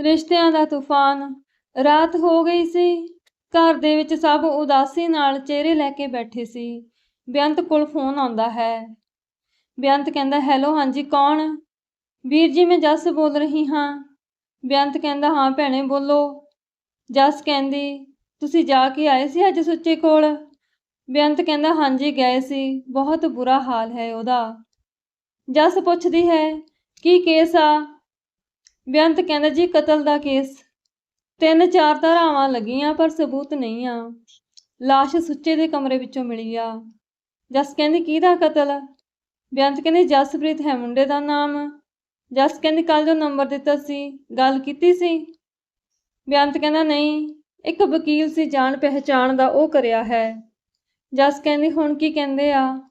ਰਿਸ਼ਤਿਆਂ ਦਾ ਤੂਫਾਨ। ਰਾਤ ਹੋ ਗਈ ਸੀ। ਘਰ ਦੇ ਵਿੱਚ ਸਭ ਉਦਾਸੀ ਨਾਲ ਚਿਹਰੇ ਲੈ ਕੇ ਬੈਠੇ ਸੀ। ਬੇਅੰਤ ਕੋਲ ਫੋਨ ਆਉਂਦਾ ਹੈ। ਬੇਅੰਤ ਕਹਿੰਦਾ, ਹੈਲੋ, ਹਾਂਜੀ, ਕੌਣ? ਵੀਰ ਜੀ, ਮੈਂ ਜੱਸ ਬੋਲ ਰਹੀ ਹਾਂ। ਬੇਅੰਤ ਕਹਿੰਦਾ, ਹਾਂ ਭੈਣੇ, ਬੋਲੋ। ਜੱਸ ਕਹਿੰਦੀ, ਤੁਸੀਂ ਜਾ ਕੇ ਆਏ ਸੀ ਅੱਜ ਸੁੱਚੇ ਕੋਲ? ਬੇਅੰਤ ਕਹਿੰਦਾ, ਹਾਂਜੀ, ਗਏ ਸੀ। ਬਹੁਤ ਬੁਰਾ ਹਾਲ ਹੈ ਉਹਦਾ। ਜੱਸ ਪੁੱਛਦੀ ਹੈ, ਕੀ ਕੇਸ ਆ? ਬੇਅੰਤ ਕਹਿੰਦਾ, ਜੀ, ਕਤਲ ਦਾ ਕੇਸ। ਤਿੰਨ ਚਾਰ ਧਾਰਾਵਾਂ ਲੱਗੀਆਂ, ਪਰ ਸਬੂਤ ਨਹੀਂ ਆ। ਲਾਸ਼ ਸੁੱਚੇ ਦੇ ਕਮਰੇ ਵਿੱਚੋਂ ਮਿਲੀ ਆ। ਜੱਸ ਕਹਿੰਦੀ ਕਿਹਦਾ ਕਤਲ? ਬੇਅੰਤ ਕਹਿੰਦੀ, ਜਸਪ੍ਰੀਤ ਹੈ ਮੁੰਡੇ ਦਾ ਨਾਮ। ਜਸ ਕਹਿੰਦੀ ਕੱਲ ਜੋ ਨੰਬਰ ਦਿੱਤਾ ਸੀ, ਗੱਲ ਕੀਤੀ ਸੀ? ਬੇਅੰਤ ਕਹਿੰਦਾ, ਨਹੀਂ, ਇੱਕ ਵਕੀਲ ਸੀ, ਜਾਣ ਪਹਿਚਾਣ ਦਾ ਉਹ ਕਰਿਆ ਹੈ। ਜਸ ਕਹਿੰਦੀ, ਹੁਣ ਕੀ ਕਹਿੰਦੇ ਆ?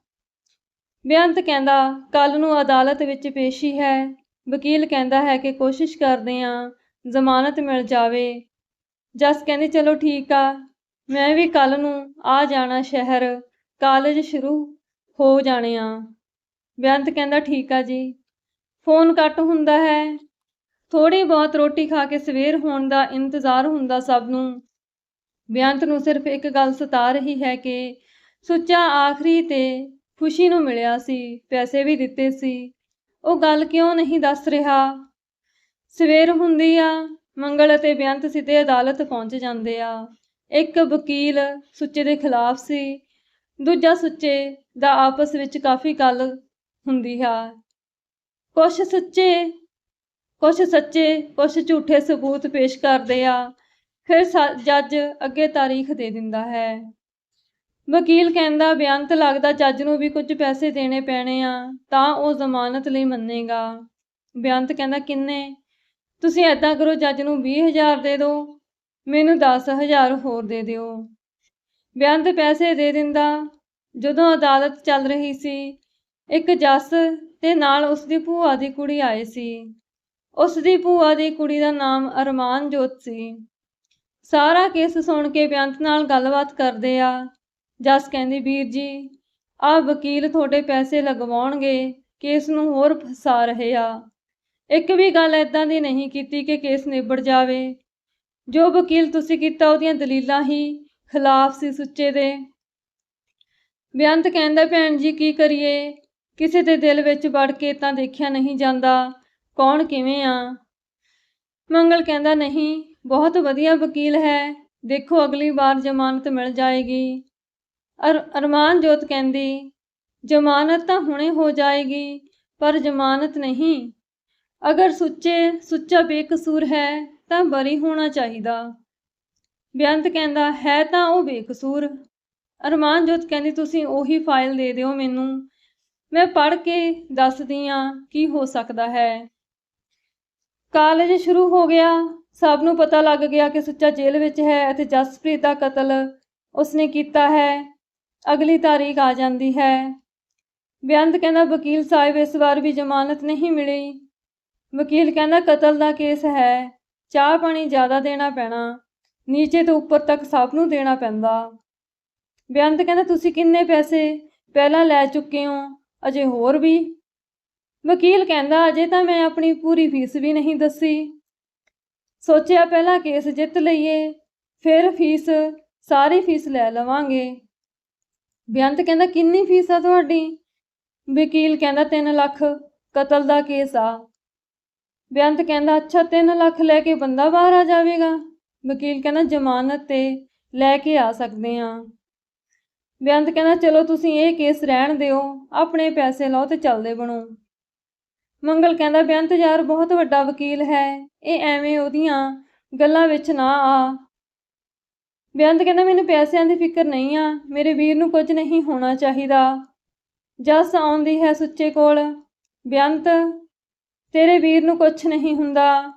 ਬੇਅੰਤ ਕਹਿੰਦਾ ਕੱਲ ਨੂੰ ਅਦਾਲਤ ਵਿੱਚ ਪੇਸ਼ੀ ਹੈ। ਵਕੀਲ ਕਹਿੰਦਾ ਹੈ ਕਿ ਕੋਸ਼ਿਸ਼ ਕਰਦੇ ਆ ਜ਼ਮਾਨਤ ਮਿਲ ਜਾਵੇ। ਜਸ ਕਹਿੰਦੀ, ਚਲੋ ਠੀਕ ਆ, ਮੈਂ ਵੀ ਕੱਲ ਨੂੰ ਆ ਜਾਣਾ ਸ਼ਹਿਰ, ਕਾਲਜ ਸ਼ੁਰੂ ਹੋ ਜਾਣੇ ਆ। ਬੇਅੰਤ ਕਹਿੰਦਾ, ਠੀਕ ਆ ਜੀ। ਫੋਨ ਕੱਟ ਹੁੰਦਾ ਹੈ। ਥੋੜੀ ਬਹੁਤ ਰੋਟੀ ਖਾ ਕੇ ਸਵੇਰ ਹੋਣ ਦਾ ਇੰਤਜ਼ਾਰ ਹੁੰਦਾ ਸਭ ਨੂੰ। ਬੇਅੰਤ ਨੂੰ ਸਿਰਫ ਇੱਕ ਗੱਲ ਸਤਾ ਰਹੀ ਹੈ ਕਿ ਸੁੱਚਾ ਆਖਰੀ ਤੇ ਖੁਸ਼ੀ ਨੂੰ ਮਿਲਿਆ ਸੀ, ਪੈਸੇ ਵੀ ਦਿੱਤੇ ਸੀ। ਉਹ ਗੱਲ ਕਿਉਂ ਨਹੀਂ ਦੱਸ ਰਿਹਾ? ਸਵੇਰ ਹੁੰਦੀ ਆ, ਮੰਗਲ ਅਤੇ ਬੇਅੰਤ ਸਿੱਧੇ ਅਦਾਲਤ ਪਹੁੰਚ ਜਾਂਦੇ ਆ। ਇੱਕ ਵਕੀਲ ਸੁੱਚੇ ਦੇ ਖਿਲਾਫ ਸੀ, ਦੂਜਾ ਸੁੱਚੇ ਦਾ ਆਪਸ ਵਿੱਚ ਕਾਫੀ ਗੱਲ ਹੁੰਦੀ ਆ। ਕੁਛ ਸੱਚੇ ਕੁਛ ਸੱਚੇ, ਕੁਛ ਝੂਠੇ ਸਬੂਤ ਪੇਸ਼ ਕਰਦੇ ਆ, ਫਿਰ ਜੱਜ ਅੱਗੇ ਤਾਰੀਖ ਦੇ ਦਿੰਦਾ ਹੈ। ਵਕੀਲ ਕਹਿੰਦਾ ਬੇਅੰਤ ਲੱਗਦਾ ਜੱਜ ਨੂੰ ਵੀ ਕੁਝ ਪੈਸੇ ਦੇਣੇ ਪੈਣੇ ਆ, ਤਾਂ ਉਹ ਜ਼ਮਾਨਤ ਲਈ ਮੰਨੇਗਾ। ਬੇਅੰਤ ਕਹਿੰਦਾ, ਕਿੰਨੇ? ਤੁਸੀਂ ਐਦਾਂ ਕਰੋ ਜੱਜ ਨੂੰ 20000 ਦੇ ਦਿਓ, ਮੈਨੂੰ 10000 ਹੋਰ ਦੇ ਦਿਓ। ਬੇਅੰਤ ਪੈਸੇ ਦੇ ਦਿੰਦਾ। ਜਦੋਂ ਅਦਾਲਤ ਚੱਲ ਰਹੀ ਸੀ, ਇੱਕ ਜੱਸ ਤੇ ਨਾਲ ਉਸ ਦੀ ਭੂਆ ਦੀ ਕੁੜੀ ਆਈ ਸੀ। ਉਸ ਦੀ ਭੂਆ ਦੀ ਕੁੜੀ ਦਾ ਨਾਮ ਅਰਮਾਨ ਜੋਤ ਸੀ। ਸਾਰਾ ਕੇਸ ਸੁਣ ਕੇ ਬੇਅੰਤ ਨਾਲ ਗੱਲਬਾਤ ਕਰਦੇ ਆ। ਜਸ ਕਹਿੰਦੀ, ਵੀਰ ਜੀ, ਆਹ ਵਕੀਲ ਤੁਹਾਡੇ ਪੈਸੇ ਲਗਵਾਉਣਗੇ, ਕੇਸ ਨੂੰ ਹੋਰ ਫਸਾ ਰਹੇ ਆ। ਇੱਕ ਵੀ ਗੱਲ ਐਦਾਂ ਦੀ ਨਹੀਂ ਕੀਤੀ ਕਿ ਕੇਸ ਨਿਬੜ ਜਾਵੇ। ਜੋ ਵਕੀਲ ਤੁਸੀਂ ਕੀਤਾ, ਉਹਦੀਆਂ ਦਲੀਲਾਂ ਹੀ ਖਿਲਾਫ ਸੀ ਸੁੱਚੇ ਦੇ। ਬੇਅੰਤ ਕਹਿੰਦਾ, ਭੈਣ ਜੀ, ਕੀ ਕਰੀਏ? ਕਿਸੇ ਦੇ ਦਿਲ ਵਿੱਚ ਵੜ ਕੇ ਤਾਂ ਦੇਖਿਆ ਨਹੀਂ ਜਾਂਦਾ। ਕੌਣ ਕਿਵੇਂ ਆ? ਮੰਗਲ ਕਹਿੰਦਾ, ਨਹੀਂ, ਬਹੁਤ ਵਧੀਆ ਵਕੀਲ ਹੈ। ਦੇਖੋ, ਅਗਲੀ ਵਾਰ ਜ਼ਮਾਨਤ ਮਿਲ ਜਾਏਗੀ। ਅਰਮਾਨ ਜੋਤ ਕਹਿੰਦੀ, ਜ਼ਮਾਨਤ ਤਾਂ ਹੁਣੇ ਹੋ ਜਾਏਗੀ, ਪਰ ਜ਼ਮਾਨਤ ਨਹੀਂ। ਅਗਰ ਸੁੱਚੇ, ਸੁੱਚਾ ਬੇਕਸੂਰ ਹੈ, ਤਾਂ ਬਰੀ ਹੋਣਾ ਚਾਹੀਦਾ। ਬੇਅੰਤ ਕਹਿੰਦਾ, ਹੈ ਤਾਂ ਉਹ ਬੇਕਸੂਰ। ਅਰਮਾਨ ਜੋਤ ਕਹਿੰਦੀ, ਤੁਸੀਂ ਉਹੀ ਫਾਈਲ ਦੇ ਦਿਓ ਮੈਨੂੰ। ਮੈਂ ਪੜ੍ਹ ਕੇ ਦੱਸਦੀ ਆ ਕੀ ਹੋ ਸਕਦਾ ਹੈ। ਕਾਲਜ ਸ਼ੁਰੂ ਹੋ ਗਿਆ। ਸਭ ਨੂੰ ਪਤਾ ਲੱਗ ਗਿਆ ਕਿ ਸੁੱਚਾ ਜੇਲ੍ਹ ਵਿੱਚ ਹੈ ਅਤੇ ਜਸਪ੍ਰੀਤ ਦਾ ਕਤਲ ਉਸਨੇ ਕੀਤਾ ਹੈ। ਅਗਲੀ ਤਾਰੀਖ ਆ ਜਾਂਦੀ ਹੈ। ਬੇਅੰਤ ਕਹਿੰਦਾ, ਵਕੀਲ ਸਾਹਿਬ, ਇਸ ਵਾਰ ਵੀ ਜ਼ਮਾਨਤ ਨਹੀਂ ਮਿਲੀ। ਵਕੀਲ ਕਹਿੰਦਾ, ਕਤਲ ਦਾ ਕੇਸ ਹੈ। ਚਾਹ ਪਾਣੀ ਜ਼ਿਆਦਾ ਦੇਣਾ ਪੈਣਾ। ਨੀਚੇ ਤੋਂ ਉੱਪਰ ਤੱਕ ਸਭ ਨੂੰ ਦੇਣਾ ਪੈਂਦਾ। ਬੇਅੰਤ ਕਹਿੰਦਾ, ਤੁਸੀਂ ਕਿੰਨੇ ਪੈਸੇ ਪਹਿਲਾਂ ਲੈ ਚੁੱਕੇ ਹੋ? ਅਜੇ ਹੋਰ ਵੀ। ਵਕੀਲ ਕਹਿੰਦਾ, ਅਜੇ ਤਾਂ ਮੈਂ ਆਪਣੀ ਪੂਰੀ ਫੀਸ ਵੀ ਨਹੀਂ ਦੱਸੀ। ਸੋਚਿਆ, ਪਹਿਲਾਂ ਕੇਸ ਜਿੱਤ ਲਈਏ, ਫਿਰ ਫੀਸ, ਸਾਰੀ ਫੀਸ ਲੈ ਲਵਾਂਗੇ। ਬੇਅੰਤ ਕਹਿੰਦਾ, ਕਿੰਨੀ ਫੀਸ ਆ ਤੁਹਾਡੀ? ਵਕੀਲ ਕਹਿੰਦਾ 3 ਲੱਖ ਕਤਲ ਦਾ ਕੇਸ ਆ। ਬੇਅੰਤ ਕਹਿੰਦਾ, ਅੱਛਾ 3 ਲੱਖ ਲੈ ਕੇ ਬੰਦਾ ਬਾਹਰ ਆ ਜਾਵੇਗਾ? ਵਕੀਲ ਕਹਿੰਦਾ, ਜ਼ਮਾਨਤ ਤੇ ਲੈ ਕੇ ਆ ਸਕਦੇ ਆ ਬੇਅੰਤ ਕਹਿੰਦਾ, ਚਲੋ, ਤੁਸੀਂ ਇਹ ਕੇਸ ਰਹਿਣ ਦਿਓ, ਆਪਣੇ ਪੈਸੇ ਲਓ ਤੇ ਚੱਲਦੇ ਬਣੋ। ਮੰਗਲ ਕਹਿੰਦਾ ਬੇਅੰਤ ਯਾਰ, ਬਹੁਤ ਵੱਡਾ ਵਕੀਲ ਹੈ, ਇਹ ਐਵੇਂ ਉਹਦੀਆਂ ਗੱਲਾਂ ਵਿੱਚ ਨਾ ਆ। ਬੇਅੰਤ ਕਹਿੰਦਾ ਮੈਨੂੰ ਪੈਸਿਆਂ ਦੀ ਫਿਕਰ ਨਹੀਂ ਆ, ਮੇਰੇ ਵੀਰ ਨੂੰ ਕੁਝ ਨਹੀਂ ਹੋਣਾ ਚਾਹੀਦਾ। ਜਸ ਆਉਂਦੀ ਹੈ ਸੁੱਚੇ ਕੋਲ। ਬੇਅੰਤ, ਤੇਰੇ ਵੀਰ ਨੂੰ ਕੁਝ ਨਹੀਂ ਹੁੰਦਾ।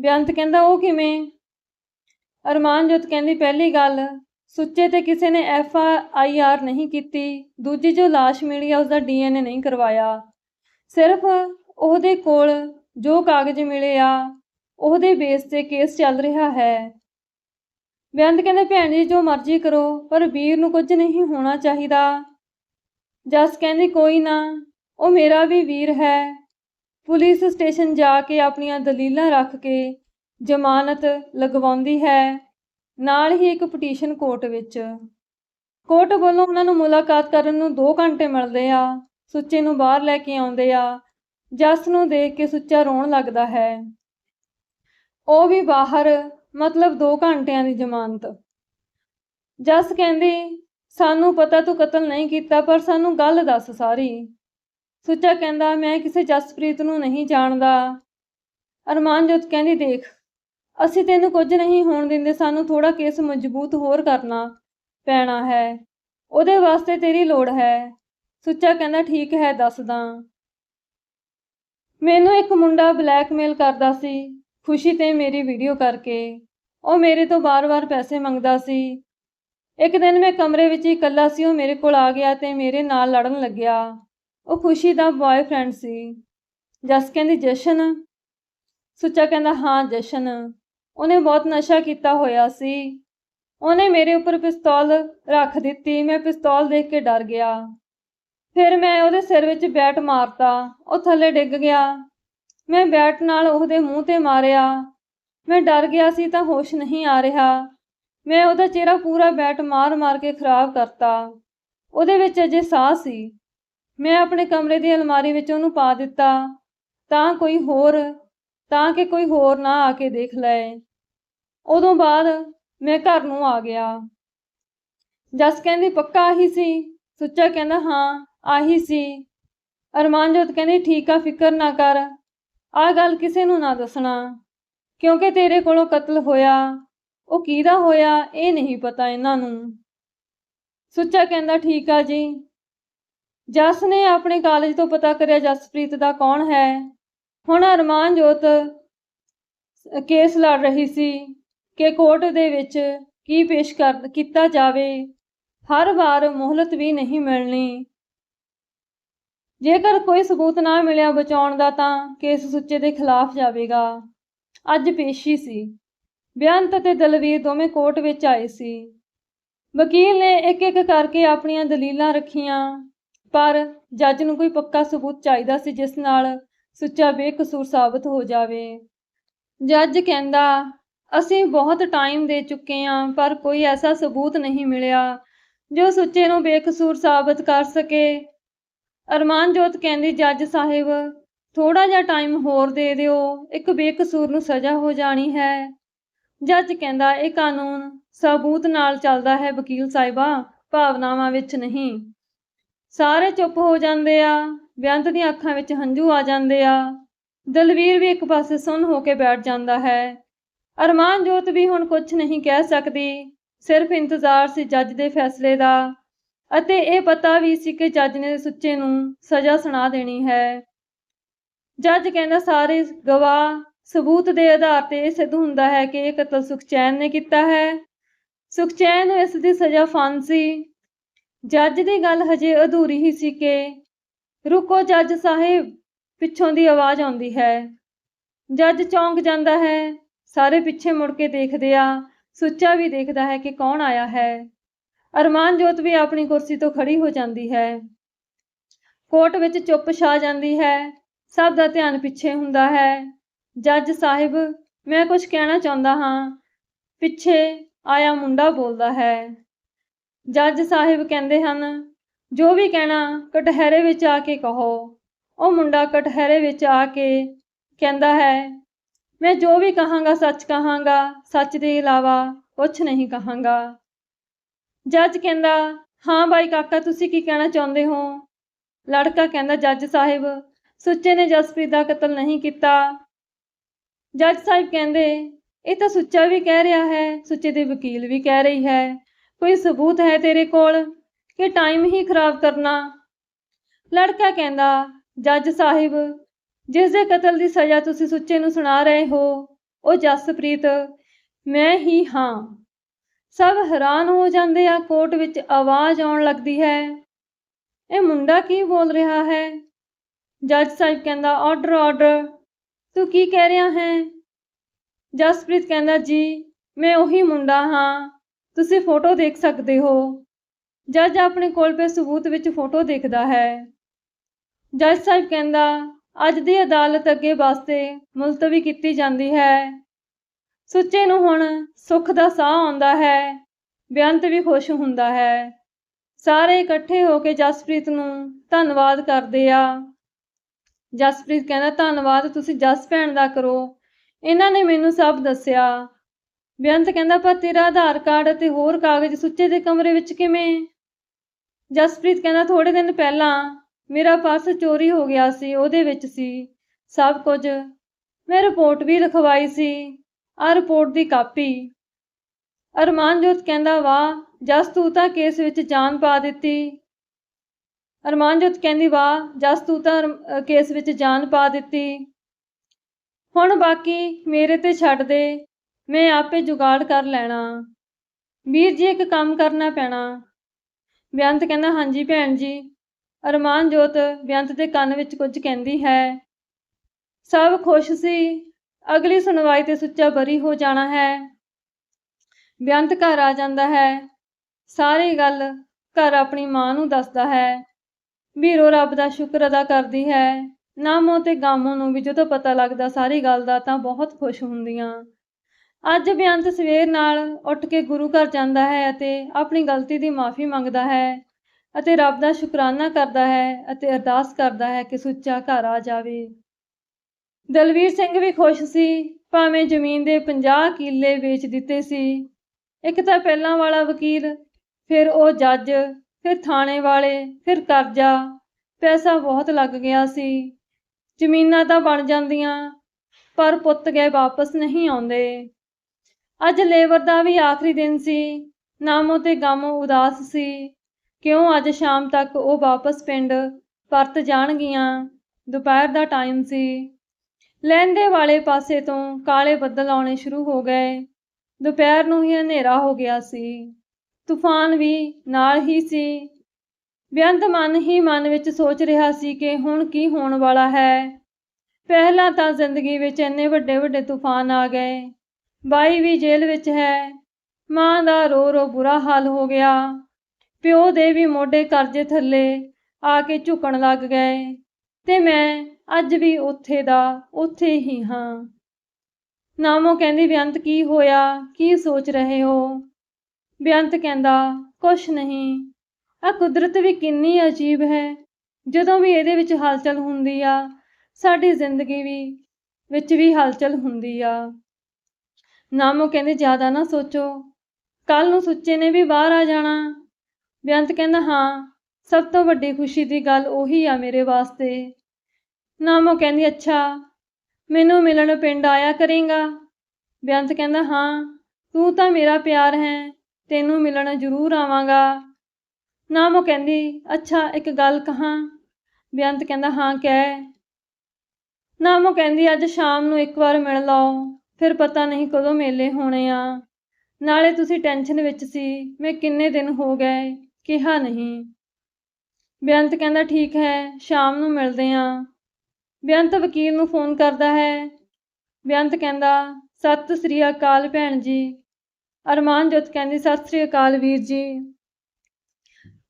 ਬੇਅੰਤ ਕਹਿੰਦਾ, ਉਹ ਕਿਵੇਂ? ਅਰਮਾਨਜੋਤ ਕਹਿੰਦੀ, ਪਹਿਲੀ ਗੱਲ, ਸੁੱਚੇ ਤੇ ਕਿਸੇ ਨੇ ਐਫ ਆਈ ਆਰ ਨਹੀਂ ਕੀਤੀ। ਦੂਜੀ, ਜੋ ਲਾਸ਼ ਮਿਲੀ ਆ ਉਸ ਦਾ ਏ ਨਹੀਂ ਕਰਵਾਇਆ। ਸਿਰਫ ਉਹਦੇ ਕੋਲ ਜੋ ਕਾਗਜ਼ ਮਿਲੇ ਆ, ਉਹਦੇ ਬੇਸ ਤੇ ਕੇਸ ਚੱਲ ਰਿਹਾ ਹੈ। ਬੇਅੰਤ ਕਹਿੰਦੇ ਭੈਣ ਜੀ, ਜੋ ਮਰਜ਼ੀ ਕਰੋ, ਪਰ ਵੀਰ ਨੂੰ ਕੁਝ ਨਹੀਂ ਹੋਣਾ ਚਾਹੀਦਾ। ਜਸ ਕਹਿੰਦੀ, ਕੋਈ ਨਾ, ਉਹ ਮੇਰਾ ਵੀ ਵੀਰ ਹੈ। ਪੁਲਿਸ ਸਟੇਸ਼ਨ ਜਾ ਕੇ ਆਪਣੀਆਂ ਦਲੀਲਾਂ ਰੱਖ ਕੇ ਜ਼ਮਾਨਤ ਲਗਵਾਉਂਦੀ ਹੈ, ਨਾਲ ਹੀ ਇੱਕ ਪਟੀਸ਼ਨ ਕੋਰਟ ਵਿੱਚ। ਕੋਰਟ ਵੱਲੋਂ ਉਹਨਾਂ ਨੂੰ ਮੁਲਾਕਾਤ ਕਰਨ ਨੂੰ 2 ਘੰਟੇ ਮਿਲਦੇ ਆ, ਸੁੱਚੇ ਨੂੰ ਬਾਹਰ ਲੈ ਕੇ ਆਉਂਦੇ ਆ। ਜਸ ਨੂੰ ਦੇਖ ਕੇ ਸੁੱਚਾ ਰੋਣ ਲੱਗਦਾ ਹੈ। ਉਹ ਵੀ ਬਾਹਰ ਮਤਲਬ 2 ਘੰਟਿਆਂ ਦੀ ਜ਼ਮਾਨਤ। ਜਸ ਕਹਿੰਦੀ, ਸਾਨੂੰ ਪਤਾ ਤੂੰ ਕਤਲ ਨਹੀਂ ਕੀਤਾ, ਪਰ ਸਾਨੂੰ ਗੱਲ ਦੱਸ ਸਾਰੀ। ਸੁੱਚਾ ਕਹਿੰਦਾ, ਮੈਂ ਕਿਸੇ ਜਸਪ੍ਰੀਤ ਨੂੰ ਨਹੀਂ ਜਾਣਦਾ। ਅਰਮਾਨਜੋਤ ਕਹਿੰਦੀ, ਦੇਖ, ਅਸੀਂ ਤੈਨੂੰ ਕੁਝ ਨਹੀਂ ਹੋਣ ਦਿੰਦੇ, ਸਾਨੂੰ ਥੋੜਾ ਕੇਸ ਮਜ਼ਬੂਤ ਹੋਰ ਕਰਨਾ ਪੈਣਾ ਹੈ। ਉਹਦੇ ਵਾਸਤੇ ਤੇਰੀ ਲੋੜ ਹੈ। ਸੁੱਚਾ ਕਹਿੰਦਾ, ਠੀਕ ਹੈ, ਦੱਸਦਾ। ਮੈਨੂੰ ਇੱਕ ਮੁੰਡਾ ਬਲੈਕਮੇਲ ਕਰਦਾ ਸੀ। ਖੁਸ਼ੀ ਤੇ ਮੇਰੀ ਵੀਡੀਓ ਕਰਕੇ। ਉਹ ਮੇਰੇ ਤੋਂ ਬਾਰ-ਬਾਰ ਪੈਸੇ ਮੰਗਦਾ ਸੀ। ਇੱਕ ਦਿਨ ਮੈਂ ਕਮਰੇ ਵਿੱਚ ਹੀ ਇਕੱਲਾ ਸੀ, ਉਹ ਮੇਰੇ ਕੋਲ ਆ ਗਿਆ ਤੇ ਮੇਰੇ ਨਾਲ ਲੜਨ ਲੱਗਿਆ। ਉਹ ਖੁਸ਼ੀ ਦਾ ਬॉयਫ੍ਰੈਂਡ ਸੀ। ਜਸ ਕਹਿੰਦੀ, ਜਸ਼ਨ। ਸੁੱਚਾ ਕਹਿੰਦਾ, ਹਾਂ, ਜਸ਼ਨ। ਉਹਨੇ ਬਹੁਤ ਨਸ਼ਾ ਕੀਤਾ ਹੋਇਆ ਸੀ। ਉਹਨੇ ਮੇਰੇ ਉੱਪਰ ਪਿਸਤੌਲ ਰੱਖ ਦਿੱਤੀ। ਮੈਂ ਪਿਸਤੌਲ ਦੇਖ ਕੇ ਡਰ ਗਿਆ। ਫਿਰ ਮੈਂ ਉਹਦੇ ਸਿਰ ਵਿੱਚ ਬੈਟ ਮਾਰਤਾ। ਉਹ ਥੱਲੇ ਡਿੱਗ ਗਿਆ। ਮੈਂ ਬੈਟ ਨਾਲ ਉਹਦੇ ਮੂੰਹ ਤੇ ਮਾਰਿਆ। ਮੈਂ ਡਰ ਗਿਆ ਸੀ ਤਾਂ ਹੋਸ਼ ਨਹੀਂ ਆ ਰਿਹਾ। ਮੈਂ ਉਹਦਾ ਚਿਹਰਾ ਪੂਰਾ ਬੈਟ ਮਾਰ-ਮਾਰ ਕੇ ਖਰਾਬ ਕਰਤਾ। ਉਹਦੇ ਵਿੱਚ ਅਜੇ ਸਾਹ ਸੀ। ਮੈਂ ਆਪਣੇ ਕਮਰੇ ਦੀ ਅਲਮਾਰੀ ਵਿੱਚ ਉਹਨੂੰ ਪਾ ਦਿੱਤਾ। ਤਾਂ ਕੋਈ ਹੋਰ, ਤਾਂ ਕਿ ਕੋਈ ਹੋਰ ਨਾ ਆ ਕੇ ਦੇਖ ਲਏ। ਉਦੋਂ ਬਾਅਦ ਮੈਂ ਘਰ ਨੂੰ ਆ ਗਿਆ। ਜਸ ਕਹਿੰਦੀ, ਪੱਕਾ ਆਹੀ ਸੀ? ਸੁੱਚਾ ਕਹਿੰਦਾ, ਹਾਂ, ਆਹੀ ਸੀ। ਅਰਮਾਨਜੋਤ ਕਹਿੰਦੀ, ਠੀਕ ਆ, ਫਿਕਰ ਨਾ ਕਰ। ਆਹ ਗੱਲ ਕਿਸੇ ਨੂੰ ਨਾ ਦੱਸਣਾ। ਕਿਉਂਕਿ ਤੇਰੇ ਕੋਲੋਂ ਕਤਲ ਹੋਇਆ, ਉਹ ਕਿਹਦਾ ਹੋਇਆ, ਇਹ ਨਹੀਂ ਪਤਾ ਇਹਨਾਂ ਨੂੰ। ਸੁੱਚਾ ਕਹਿੰਦਾ, ਠੀਕ ਆ ਜੀ। ਜਸ ਨੇ ਆਪਣੇ ਕਾਲਜ ਤੋਂ ਪਤਾ ਕਰਿਆ ਜਸਪ੍ਰੀਤ ਦਾ ਕੌਣ ਹੈ। ਹੁਣ ਅਰਮਾਨ ਜੋਤ ਕੇਸ ਲੜ ਰਹੀ ਸੀ ਕਿ ਕੋਰਟ ਦੇ ਵਿੱਚ ਕੀ ਪੇਸ਼ ਕਰ, ਕੀਤਾ ਜਾਵੇ। ਹਰ ਵਾਰ ਮੋਹਲਤ ਵੀ ਨਹੀਂ ਮਿਲਣੀ। ਜੇਕਰ ਕੋਈ ਸਬੂਤ ਨਾ ਮਿਲਿਆ ਬਚਾਉਣ ਦਾ ਤਾਂ ਕੇਸ ਸੁੱਚੇ ਦੇ ਖਿਲਾਫ ਜਾਵੇਗਾ। ਅੱਜ ਪੇਸ਼ੀ ਸੀ। ਬੇਅੰਤ ਅਤੇ ਦਲਵੀਰ ਦੋਵੇਂ ਕੋਰਟ ਵਿੱਚ ਆਏ ਸੀ। ਵਕੀਲ ਨੇ ਇੱਕ ਇੱਕ ਕਰਕੇ ਆਪਣੀਆਂ ਦਲੀਲਾਂ ਰੱਖੀਆਂ, ਪਰ ਜੱਜ ਨੂੰ ਕੋਈ ਪੱਕਾ ਸਬੂਤ ਚਾਹੀਦਾ ਸੀ ਜਿਸ ਨਾਲ ਸੁੱਚਾ ਬੇਕਸੂਰ ਸਾਬਤ ਹੋ ਜਾਵੇ। ਜੱਜ ਕਹਿੰਦਾ, ਅਸੀਂ ਬਹੁਤ ਟਾਈਮ ਦੇ ਚੁੱਕੇ ਹਾਂ ਪਰ ਕੋਈ ਐਸਾ ਸਬੂਤ ਨਹੀਂ ਮਿਲਿਆ ਜੋ ਸੁੱਚੇ ਨੂੰ ਬੇਕਸੂਰ ਸਾਬਤ ਕਰ ਸਕੇ। ਅਰਮਾਨਜੋਤ ਕਹਿੰਦੀ, ਜੱਜ ਸਾਹਿਬ ਥੋੜਾ ਜਿਹਾ ਟਾਈਮ ਹੋਰ ਦੇ ਦਿਓ, ਇੱਕ ਬੇਕਸੂਰ ਨੂੰ ਸਜ਼ਾ ਹੋ ਜਾਣੀ ਹੈ। ਜੱਜ ਕਹਿੰਦਾ, ਇਹ ਕਾਨੂੰਨ ਸਬੂਤ ਨਾਲ ਚੱਲਦਾ ਹੈ ਵਕੀਲ ਸਾਹਿਬਾ, ਭਾਵਨਾਵਾਂ ਵਿੱਚ ਨਹੀਂ। ਸਾਰੇ ਚੁੱਪ ਹੋ ਜਾਂਦੇ ਆ ਬੇਅੰਤ ਦੀਆਂ ਅੱਖਾਂ ਵਿੱਚ ਹੰਝੂ ਆ ਜਾਂਦੇ ਆ। ਦਲਵੀਰ ਵੀ ਇੱਕ ਪਾਸੇ ਸੁੰਨ ਹੋ ਕੇ ਬੈਠ ਜਾਂਦਾ ਹੈ। ਅਰਮਾਨਜੋਤ ਵੀ ਹੁਣ ਕੁਝ ਨਹੀਂ ਕਹਿ ਸਕਦੀ। ਸਿਰਫ ਇੰਤਜ਼ਾਰ ਸੀ ਜੱਜ ਦੇ ਫੈਸਲੇ ਦਾ। ਅਤੇ ਇਹ ਪਤਾ ਵੀ ਸੀ ਕਿ ਜੱਜ ਨੇ ਸੁੱਚੇ ਨੂੰ ਸਜ਼ਾ ਸੁਣਾ ਦੇਣੀ ਹੈ। ਜੱਜ ਕਹਿੰਦਾ, ਸਾਰੇ ਗਵਾਹ ਸਬੂਤ ਦੇ ਆਧਾਰ ਤੇ ਇਹ ਸਿੱਧ ਹੁੰਦਾ ਹੈ ਕਿ ਇਹ ਕਤਲ ਸੁਖਚੈਨ ਨੇ ਕੀਤਾ ਹੈ। ਸੁਖਚੈਨ ਨੂੰ ਇਸ ਦੀ ਸਜ਼ਾ ਫਾਂਸੀ ਜੱਜ ਦੀ ਗੱਲ ਹਜੇ ਅਧੂਰੀ ਹੀ ਸੀ ਕਿ ਰੁਕੋ, ਜੱਜ ਸਾਹਿਬ, ਪਿੱਛੋਂ ਦੀ ਆਵਾਜ਼ ਆਉਂਦੀ ਹੈ। ਜੱਜ ਚੌਂਕ ਜਾਂਦਾ ਹੈ, ਸਾਰੇ ਪਿੱਛੇ ਮੁੜ ਕੇ ਦੇਖਦੇ ਆ। ਸੁੱਚਾ ਵੀ ਦੇਖਦਾ ਹੈ ਕਿ ਕੌਣ ਆਇਆ ਹੈ। ਅਰਮਾਨ ਜੋਤ ਵੀ ਆਪਣੀ ਕੁਰਸੀ ਤੋਂ ਖੜੀ ਹੋ ਜਾਂਦੀ ਹੈ। ਕੋਰਟ ਵਿੱਚ ਚੁੱਪ ਛਾ ਜਾਂਦੀ ਹੈ। ਸਭ ਦਾ ਧਿਆਨ ਪਿੱਛੇ ਹੁੰਦਾ ਹੈ। ਜੱਜ ਸਾਹਿਬ, ਮੈਂ ਕੁਝ ਕਹਿਣਾ ਚਾਹੁੰਦਾ ਹਾਂ। ਪਿੱਛੇ ਆਇਆ ਮੁੰਡਾ ਬੋਲਦਾ ਹੈ। ਜੱਜ ਸਾਹਿਬ ਕਹਿੰਦੇ ਹਨ, ਜੋ ਵੀ ਕਹਿਣਾ, ਕਟਹਿਰੇ ਵਿੱਚ ਆ ਕੇ ਕਹੋ। ਉਹ ਮੁੰਡਾ ਕਟਹਿਰੇ ਵਿੱਚ ਆ ਕੇ ਕਹਿੰਦਾ ਹੈ, ਮੈਂ ਜੋ ਵੀ ਕਹਾਂਗਾ, ਸੱਚ ਕਹਾਂਗਾ, ਸੱਚ ਦੇ ਇਲਾਵਾ ਕੁਝ ਨਹੀਂ ਕਹਾਂਗਾ। ਜੱਜ ਕਹਿੰਦਾ, ਹਾਂ ਬਾਈ ਕਾਕਾ, ਤੁਸੀਂ ਕੀ ਕਹਿਣਾ ਚਾਹੁੰਦੇ ਹੋ? ਲੜਕਾ ਕਹਿੰਦਾ, ਜੱਜ ਸਾਹਿਬ, ਸੁੱਚੇ ਨੇ ਜਸਪ੍ਰੀਤ ਦਾ ਕਤਲ ਨਹੀਂ ਕੀਤਾ। ਜੱਜ ਸਾਹਿਬ ਕਹਿੰਦੇ, ਇਹ ਤਾਂ ਸੁੱਚਾ ਵੀ ਕਹਿ ਰਿਹਾ ਹੈ, ਸੁੱਚੇ ਦੇ ਵਕੀਲ ਵੀ ਕਹਿ ਰਹੀ ਹੈ। ਕੋਈ ਸਬੂਤ ਹੈ ਤੇਰੇ ਕੋਲ ਕਿ ਟਾਈਮ ਹੀ ਖਰਾਬ ਕਰਨਾ? ਲੜਕਾ ਕਹਿੰਦਾ, ਜੱਜ ਸਾਹਿਬ, ਜਿਸ ਦੇ ਕਤਲ ਦੀ ਸਜ਼ਾ ਤੁਸੀਂ ਸੁੱਚੇ ਨੂੰ ਸੁਣਾ ਰਹੇ ਹੋ, ਉਹ ਜਸਪ੍ਰੀਤ, ਮੈਂ ਹੀ ਹਾਂ। ਸਭ ਹੈਰਾਨ ਹੋ ਜਾਂਦੇ ਆ, ਕੋਰਟ ਵਿੱਚ ਆਵਾਜ਼ ਆਉਣ ਲੱਗਦੀ ਹੈ। ਇਹ ਮੁੰਡਾ ਕੀ ਬੋਲ ਰਿਹਾ ਹੈ? ਜੱਜ ਸਾਹਿਬ ਕਹਿੰਦਾ ਆਰਡਰ ਆਰਡਰ ਤੂੰ ਕੀ ਕਹਿ ਰਿਹਾ ਹੈ? ਜਸਪ੍ਰੀਤ ਕਹਿੰਦਾ, ਜੀ, ਮੈਂ ਉਹੀ ਮੁੰਡਾ ਹਾਂ, ਤੁਸੀਂ ਫੋਟੋ ਦੇਖ ਸਕਦੇ ਹੋ। ਜੱਜ ਆਪਣੇ ਕੋਲ ਪਏ ਸਬੂਤ ਵਿੱਚ ਫੋਟੋ ਦੇਖਦਾ ਹੈ। ਜੱਜ ਸਾਹਿਬ ਕਹਿੰਦਾ, ਅੱਜ ਦੀ ਅਦਾਲਤ ਅੱਗੇ ਵਾਸਤੇ ਮੁਲਤਵੀ ਕੀਤੀ ਜਾਂਦੀ ਹੈ। ਸੁੱਚੇ ਨੂੰ ਹੁਣ ਸੁੱਖ ਦਾ ਸਾਹ ਆਉਂਦਾ ਹੈ, ਬੇਅੰਤ ਵੀ ਖੁਸ਼ ਹੁੰਦਾ ਹੈ। ਸਾਰੇ ਇਕੱਠੇ ਹੋ ਕੇ ਜਸਪ੍ਰੀਤ ਨੂੰ ਧੰਨਵਾਦ ਕਰਦੇ ਆ। ਜਸਪ੍ਰੀਤ ਕਹਿੰਦਾ, ਧੰਨਵਾਦ, ਤੁਸੀਂ ਜਸ ਭੈਣ ਦਾ ਕਰੋ। ਇਹਨਾਂ ਨੇ ਮੈਨੂੰ ਸਭ ਦੱਸਿਆ। ਬੇਅੰਤ ਕਹਿੰਦਾ, ਪਰ ਤੇਰਾ ਆਧਾਰ ਕਾਰਡ ਅਤੇ ਹੋਰ ਕਾਗਜ਼ ਸੁੱਚੇ ਦੇ ਕਮਰੇ ਵਿੱਚ ਕਿਵੇਂ? ਜਸਪ੍ਰੀਤ ਕਹਿੰਦਾ ਥੋੜੇ ਦਿਨ ਪਹਿਲਾਂ ਮੇਰਾ ਪਰਸ ਚੋਰੀ ਹੋ ਗਿਆ ਸੀ, ਉਹਦੇ ਵਿੱਚ ਸੀ ਸਭ ਕੁਝ। ਮੈਂ ਰਿਪੋਰਟ ਵੀ ਲਿਖਵਾਈ ਸੀ। ਆ ਰਿਪੋਰਟ ਦੀ ਕਾਪੀ। ਅਰਮਾਨਜੋਤ ਕਹਿੰਦਾ, ਵਾਹ ਜਸ ਤੂੰ ਤਾਂ ਕੇਸ ਵਿੱਚ ਜਾਨ ਪਾ ਦਿੱਤੀ। ਅਰਮਾਨਜੋਤ ਕਹਿੰਦੀ, ਵਾਹ ਜਸ ਤੂੰ ਤਾਂ ਕੇਸ ਵਿੱਚ ਜਾਨ ਪਾ ਦਿੱਤੀ। ਹੁਣ ਬਾਕੀ ਮੇਰੇ ਤੇ ਛੱਡ ਦੇ, ਮੈਂ ਆਪੇ ਜੁਗਾੜ ਕਰ ਲੈਣਾ। ਵੀਰ ਜੀ, ਇੱਕ ਕੰਮ ਕਰਨਾ ਪੈਣਾ। ਬੇਅੰਤ ਕਹਿੰਦਾ, ਹਾਂਜੀ ਭੈਣ ਜੀ। ਅਰਮਾਨਜੋਤ ਬੇਅੰਤ ਦੇ ਕੰਨ ਵਿੱਚ ਕੁਝ ਕਹਿੰਦੀ ਹੈ। ਸਭ ਖੁਸ਼ ਸੀ। ਅਗਲੀ ਸੁਣਵਾਈ ਤੇ ਸੁੱਚਾ ਬਰੀ ਹੋ ਜਾਣਾ ਹੈ। ਬੇਅੰਤ ਘਰ ਆ ਜਾਂਦਾ ਹੈ। ਸਾਰੀ ਗੱਲ ਘਰ ਆਪਣੀ ਮਾਂ ਨੂੰ ਦੱਸਦਾ ਹੈ। ਵੀਰੋ ਰੱਬ ਦਾ ਸ਼ੁਕਰ ਅਦਾ ਕਰਦੀ ਹੈ। ਨਾਮੋ ਤੇ ਗਾਮੋ ਨੂੰ ਵੀ ਜਦੋਂ ਪਤਾ ਲੱਗਦਾ ਸਾਰੀ ਗੱਲ ਦਾ ਤਾਂ ਬਹੁਤ ਖੁਸ਼ ਹੁੰਦੀਆਂ। ਅੱਜ ਬੇਅੰਤ ਸਵੇਰ ਨਾਲ ਉੱਠ ਕੇ ਗੁਰੂ ਘਰ ਜਾਂਦਾ ਹੈ ਅਤੇ ਆਪਣੀ ਗਲਤੀ ਦੀ ਮਾਫੀ ਮੰਗਦਾ ਹੈ ਅਤੇ ਰੱਬ ਦਾ ਸ਼ੁਕਰਾਨਾ ਕਰਦਾ ਹੈ ਅਤੇ ਅਰਦਾਸ ਕਰਦਾ ਹੈ ਕਿ ਸੁੱਚਾ ਘਰ ਆ ਜਾਵੇ। ਦਲਵੀਰ ਸਿੰਘ ਵੀ ਖੁਸ਼ ਸੀ, ਭਾਵੇਂ ਜ਼ਮੀਨ ਦੇ 50 ਕਿੱਲੇ ਵੇਚ ਦਿੱਤੇ ਸੀ। ਇੱਕ ਤਾਂ ਪਹਿਲਾਂ ਵਾਲਾ ਵਕੀਲ, ਫਿਰ ਉਹ ਜੱਜ, ਫਿਰ ਥਾਣੇ ਵਾਲੇ, ਫਿਰ ਕਰਜ਼ਾ, ਪੈਸਾ ਬਹੁਤ ਲੱਗ ਗਿਆ ਸੀ। ਜ਼ਮੀਨਾਂ ਤਾਂ ਬਣ ਜਾਂਦੀਆਂ, ਪਰ ਪੁੱਤ ਗਏ ਵਾਪਸ ਨਹੀਂ ਆਉਂਦੇ। ਅੱਜ ਲੇਬਰ ਦਾ ਵੀ ਆਖਰੀ ਦਿਨ ਸੀ, ਨਾਮੋ ਤੇ ਗਾਮੋ ਉਦਾਸ ਸੀ। ਕਿਉਂ ਅੱਜ ਸ਼ਾਮ ਤੱਕ ਉਹ ਵਾਪਸ ਪਿੰਡ ਪਰਤ ਜਾਣਗੀਆਂ? ਦੁਪਹਿਰ ਦਾ ਟਾਈਮ ਸੀ। ਲਹਿੰਦੇ ਵਾਲੇ ਪਾਸੇ ਤੋਂ ਕਾਲੇ ਬੱਦਲ ਆਉਣੇ ਸ਼ੁਰੂ ਹੋ ਗਏ। ਦੁਪਹਿਰ ਨੂੰ ਹੀ ਹਨੇਰਾ ਹੋ ਗਿਆ ਸੀ। ਤੂਫਾਨ ਵੀ ਨਾਲ ਹੀ ਸੀ। ਬੇਅੰਤ ਮਨ ਹੀ ਮਨ ਵਿੱਚ ਸੋਚ ਰਿਹਾ ਸੀ ਕਿ ਹੁਣ ਕੀ ਹੋਣ ਵਾਲਾ ਹੈ। ਪਹਿਲਾਂ ਤਾਂ ਜ਼ਿੰਦਗੀ ਵਿੱਚ ਇੰਨੇ ਵੱਡੇ ਵੱਡੇ ਤੂਫਾਨ ਆ ਗਏ। ਬਾਈ ਵੀ ਜੇਲ੍ਹ ਵਿੱਚ ਹੈ। ਮਾਂ ਦਾ ਰੋ ਰੋ ਬੁਰਾ ਹਾਲ ਹੋ ਗਿਆ। ਪਿਓ ਦੇ ਵੀ ਮੋਢੇ ਕਰਜ਼ੇ ਥੱਲੇ ਆ ਕੇ ਝੁਕਣ ਲੱਗ ਗਏ। ਤੇ ਮੈਂ ਅੱਜ ਵੀ ਉੱਥੇ ਦਾ ਉੱਥੇ ਹੀ ਹਾਂ। ਨਾਮੋ ਕਹਿੰਦੀ, ਬੇਅੰਤ ਕੀ ਹੋਇਆ? ਕੀ ਸੋਚ ਰਹੇ ਹੋ? ਬੇਅੰਤ ਕਹਿੰਦਾ, ਕੁਛ ਨਹੀਂ। ਆ ਕੁਦਰਤ ਵੀ ਕਿੰਨੀ ਅਜੀਬ ਹੈ। ਜਦੋਂ ਵੀ ਇਹਦੇ ਵਿੱਚ ਹਲਚਲ ਹੁੰਦੀ ਆ, ਸਾਡੀ ਜ਼ਿੰਦਗੀ ਵੀ ਵਿੱਚ ਵੀ ਹਲਚਲ ਹੁੰਦੀ ਆ। ਨਾਮੋ ਕਹਿੰਦੇ, ਜ਼ਿਆਦਾ ਨਾ ਸੋਚੋ। ਕੱਲ ਨੂੰ ਸੁੱਚੇ ਨੇ ਵੀ ਬਾਹਰ ਆ ਜਾਣਾ। ਬੇਅੰਤ ਕਹਿੰਦਾ, ਹਾਂ। ਸਭ ਤੋਂ ਵੱਡੀ ਖੁਸ਼ੀ ਦੀ ਗੱਲ ਉਹੀ ਆ ਮੇਰੇ ਵਾਸਤੇ। ਨਾਮੋ ਕਹਿੰਦੀ, ਅੱਛਾ, ਮੈਨੂੰ ਮਿਲਣ ਪਿੰਡ ਆਇਆ ਕਰੇਗਾ? ਬੇਅੰਤ ਕਹਿੰਦਾ, ਹਾਂ, ਤੂੰ ਤਾਂ ਮੇਰਾ ਪਿਆਰ ਹੈ, ਤੈਨੂੰ ਮਿਲਣ ਜ਼ਰੂਰ ਆਵਾਂਗਾ। ਨਾਮੋ ਕਹਿੰਦੀ, ਅੱਛਾ, ਇੱਕ ਗੱਲ ਕਹਾਂ? ਬੇਅੰਤ ਕਹਿੰਦਾ, ਹਾਂ, ਕਹਿ। ਨਾਮੋ ਕਹਿੰਦੀ, ਅੱਜ ਸ਼ਾਮ ਨੂੰ ਇੱਕ ਵਾਰ ਮਿਲ ਲਓ, ਫਿਰ ਪਤਾ ਨਹੀਂ ਕਦੋਂ ਮੇਲੇ ਹੋਣੇ ਆ। ਨਾਲੇ ਤੁਸੀਂ ਟੈਨਸ਼ਨ ਵਿੱਚ ਸੀ, ਮੈਂ ਕਿੰਨੇ ਦਿਨ ਹੋ ਗਏ, ਕਿਹਾ ਨਹੀਂ। ਬੇਅੰਤ ਕਹਿੰਦਾ, ਠੀਕ ਹੈ, ਸ਼ਾਮ ਨੂੰ ਮਿਲਦੇ ਹਾਂ। ਬੇਅੰਤ ਵਕੀਲ ਨੂੰ ਫੋਨ ਕਰਦਾ ਹੈ। ਬੇਅੰਤ ਕਹਿੰਦਾ, ਸਤਿ ਸ੍ਰੀ ਅਕਾਲ ਭੈਣ ਜੀ। ਅਰਮਾਨ ਜੋਤ ਕਹਿੰਦੀ, ਸਤਿ ਸ੍ਰੀ ਅਕਾਲ ਵੀਰ ਜੀ।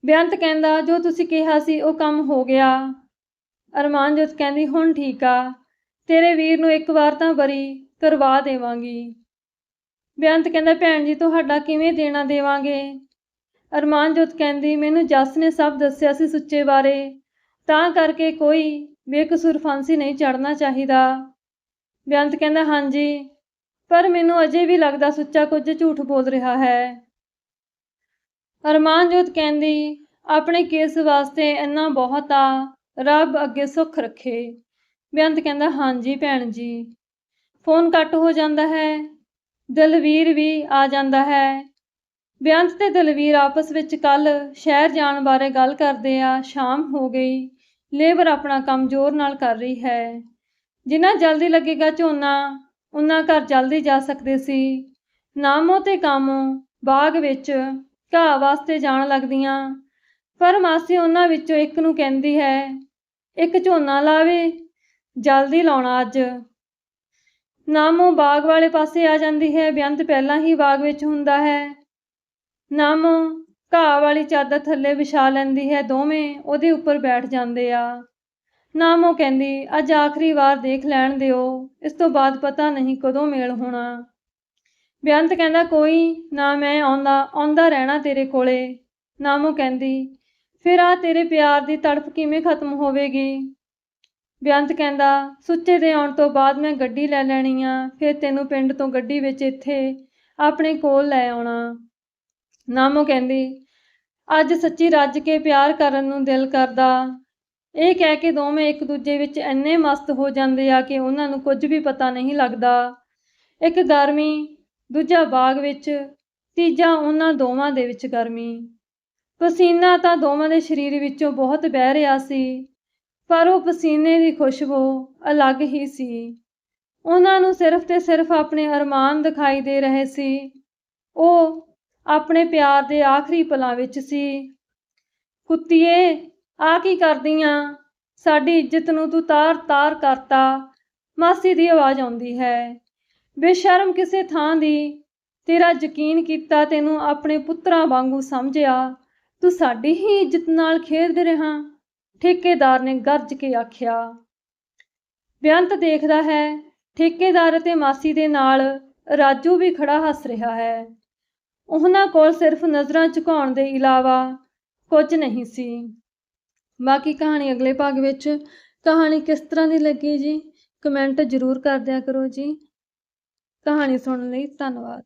ਬੇਅੰਤ ਕਹਿੰਦਾ, ਜੋ ਤੁਸੀਂ ਕਿਹਾ ਸੀ, ਉਹ ਕੰਮ ਹੋ ਗਿਆ। ਅਰਮਾਨ ਜੋਤ ਕਹਿੰਦੀ, ਹੁਣ ਠੀਕ ਆ। ਤੇਰੇ ਵੀਰ ਨੂੰ ਇੱਕ ਵਾਰ ਤਾਂ ਬਰੀ ਕਰਵਾ ਦੇਵਾਂਗੀ। ਬੇਅੰਤ ਕਹਿੰਦਾ, ਭੈਣ ਜੀ, ਤੁਹਾਡਾ ਕਿਵੇਂ ਦੇਣਾ ਦੇਵਾਂਗੇ? ਅਰਮਾਨਜੋਤ ਕਹਿੰਦੀ, ਮੈਨੂੰ ਜੱਸ ਨੇ ਸਭ ਦੱਸਿਆ ਸੀ ਸੁੱਚੇ ਬਾਰੇ। ਤਾਂ ਕਰਕੇ ਕੋਈ ਬੇਕਸੂਰ ਫਾਂਸੀ ਨਹੀਂ ਚੜਨਾ ਚਾਹੀਦਾ। ਬੇਅੰਤ ਕਹਿੰਦਾ, ਹਾਂਜੀ, ਪਰ ਮੈਨੂੰ ਅਜੇ ਵੀ ਲੱਗਦਾ ਸੁੱਚਾ ਕੁਝ ਝੂਠ ਬੋਲ ਰਿਹਾ ਹੈ। ਅਰਮਾਨਜੋਤ ਕਹਿੰਦੀ, ਆਪਣੇ ਕੇਸ ਵਾਸਤੇ ਇੰਨਾ ਬਹੁਤ ਆ, ਰੱਬ ਅੱਗੇ ਸੁੱਖ ਰੱਖੇ। ਬੇਅੰਤ ਕਹਿੰਦਾ, ਹਾਂਜੀ ਭੈਣ ਜੀ, ਫੋਨ ਕੱਟ ਹੋ ਜਾਂਦਾ ਹੈ, ਦਲਵੀਰ ਵੀ ਆ ਜਾਂਦਾ ਹੈ। ਬੇਅੰਤ ਤੇ ਦਲਵੀਰ ਆਪਸ ਵਿੱਚ ਕੱਲ ਸ਼ਹਿਰ ਜਾਣ ਬਾਰੇ ਗੱਲ ਕਰਦੇ ਆ, ਸ਼ਾਮ ਹੋ ਗਈ। ਲੇਬਰ ਆਪਣਾ ਕੰਮ ਜ਼ੋਰ ਨਾਲ ਕਰ ਰਹੀ ਹੈ। ਜਿੰਨਾ ਜਲਦੀ ਲੱਗੇਗਾ ਝੋਨਾ ਉਹਨਾਂ ਘਰ ਜਲਦੀ ਜਾ ਸਕਦੇ ਸੀ। ਨਾਮੋ ਤੇ ਕਾਮੋ ਬਾਗ ਵਿੱਚ ਘਾਹ ਵਾਸਤੇ ਜਾਣ ਲੱਗਦੀਆਂ। ਪਰ ਮਾਸੀ ਉਹਨਾਂ ਵਿੱਚੋਂ ਇੱਕ ਨੂੰ ਕਹਿੰਦੀ ਹੈ, ਇੱਕ ਝੋਨਾ ਲਾਵੇ, ਜਲਦੀ ਲਾਉਣਾ ਅੱਜ। ਨਾਮੋ ਬਾਗ ਵਾਲੇ ਪਾਸੇ ਆ ਜਾਂਦੀ ਹੈ। ਬੇਅੰਤ ਪਹਿਲਾਂ ਹੀ ਬਾਗ ਵਿੱਚ ਹੁੰਦਾ ਹੈ। ਨਾਮੋ ਘਾਹ ਵਾਲੀ ਚਾਦਰ ਥੱਲੇ ਵਿਛਾ ਲੈਂਦੀ ਹੈ ਦੋਵੇਂ, ਉਹਦੇ ਉੱਪਰ ਬੈਠ ਜਾਂਦੇ ਆ। ਨਾਮੋ ਕਹਿੰਦੀ, ਅੱਜ ਆਖਰੀ ਵਾਰ ਦੇਖ ਲੈਣ ਦਿਓ, ਇਸ ਤੋਂ ਬਾਅਦ ਪਤਾ ਨਹੀਂ ਕਦੋਂ ਮੇਲ ਹੋਣਾ। ਬੇਅੰਤ ਕਹਿੰਦਾ, ਕੋਈ ਨਾ ਮੈਂ ਆਉਂਦਾ ਆਉਂਦਾ ਰਹਿਣਾ ਤੇਰੇ ਕੋਲੇ। ਨਾਮੋ ਕਹਿੰਦੀ, ਫਿਰ ਆ ਤੇਰੇ ਪਿਆਰ ਦੀ ਤੜਫ ਕਿਵੇਂ ਖਤਮ ਹੋਵੇਗੀ? ਬੇਅੰਤ ਕਹਿੰਦਾ, ਸੁੱਚੇ ਦੇ ਆਉਣ ਤੋਂ ਬਾਅਦ ਮੈਂ ਗੱਡੀ ਲੈ ਲੈਣੀ ਆ, ਫਿਰ ਤੈਨੂੰ ਪਿੰਡ ਤੋਂ ਗੱਡੀ ਵਿੱਚ ਇੱਥੇ ਆਪਣੇ ਕੋਲ ਲੈ ਆਉਣਾ। ਨਾਮੋ ਕਹਿੰਦੀ, ਅੱਜ ਸੱਚੀ ਰੱਜ ਕੇ ਪਿਆਰ ਕਰਨ ਨੂੰ ਦਿਲ ਕਰਦਾ। ਇਹ ਕਹਿ ਕੇ ਦੋਵੇਂ ਇੱਕ ਦੂਜੇ ਵਿੱਚ ਇੰਨੇ ਮਸਤ ਹੋ ਜਾਂਦੇ ਆ ਕਿ ਉਹਨਾਂ ਨੂੰ ਕੁਝ ਵੀ ਪਤਾ ਨਹੀਂ ਲੱਗਦਾ। ਇੱਕ ਗਰਮੀ, ਦੂਜਾ ਬਾਗ ਵਿੱਚ, ਤੀਜਾ ਉਹਨਾਂ ਦੋਵਾਂ ਦੇ ਵਿੱਚ ਗਰਮੀ। ਪਸੀਨਾ ਤਾਂ ਦੋਵਾਂ ਦੇ ਸਰੀਰ ਵਿੱਚੋਂ ਬਹੁਤ ਵਹਿ ਰਿਹਾ ਸੀ, ਪਰ ਉਹ ਪਸੀਨੇ ਦੀ ਖੁਸ਼ਬੂ ਅਲੱਗ ਹੀ ਸੀ। ਉਹਨਾਂ ਨੂੰ ਸਿਰਫ ਤੇ ਸਿਰਫ ਆਪਣੇ ਅਰਮਾਨ ਦਿਖਾਈ ਦੇ ਰਹੇ ਸੀ। ਉਹ ਆਪਣੇ ਪਿਆਰ ਦੇ ਆਖਰੀ ਪਲਾਂ ਵਿੱਚ ਸੀ। ਕੁੱਤੀਏ ਆ ਕੀ ਕਰਦੀਆਂ? ਸਾਡੀ ਇੱਜ਼ਤ ਨੂੰ ਤੂੰ ਤਾਰ-ਤਾਰ ਕਰਤਾ। ਮਾਸੀ ਦੀ ਆਵਾਜ਼ ਆਉਂਦੀ ਹੈ। ਬੇਸ਼ਰਮ ਕਿਸੇ ਥਾਂ ਦੀ। ਤੇਰਾ ਯਕੀਨ ਕੀਤਾ ਤੈਨੂੰ ਆਪਣੇ ਪੁੱਤਰਾਂ ਵਾਂਗੂ ਸਮਝਿਆ। ਤੂੰ ਸਾਡੀ ਹੀ ਇੱਜ਼ਤ ਨਾਲ ਖੇਡ ਰਿਹਾ ਠੇਕੇਦਾਰ ਨੇ ਗਰਜ ਕੇ ਆਖਿਆ। ਬੇਅੰਤ ਦੇਖਦਾ ਹੈ, ਠੇਕੇਦਾਰ ਅਤੇ ਮਾਸੀ ਦੇ ਨਾਲ ਰਾਜੂ ਵੀ ਖੜਾ ਹੱਸ ਰਿਹਾ ਹੈ। ਉਹਨਾਂ ਕੋਲ ਸਿਰਫ ਨਜ਼ਰਾਂ ਝੁਕਾਉਣ ਦੇ ਇਲਾਵਾ ਕੁਝ ਨਹੀਂ ਸੀ। ਬਾਕੀ ਕਹਾਣੀ ਅਗਲੇ ਭਾਗ ਵਿੱਚ ਕਹਾਣੀ ਕਿਸ ਤਰ੍ਹਾਂ ਦੀ ਲੱਗੀ ਜੀ? ਕਮੈਂਟ ਜ਼ਰੂਰ ਕਰ ਦਿਆ ਕਰੋ ਜੀ। ਕਹਾਣੀ ਸੁਣਨ ਲਈ ਧੰਨਵਾਦ।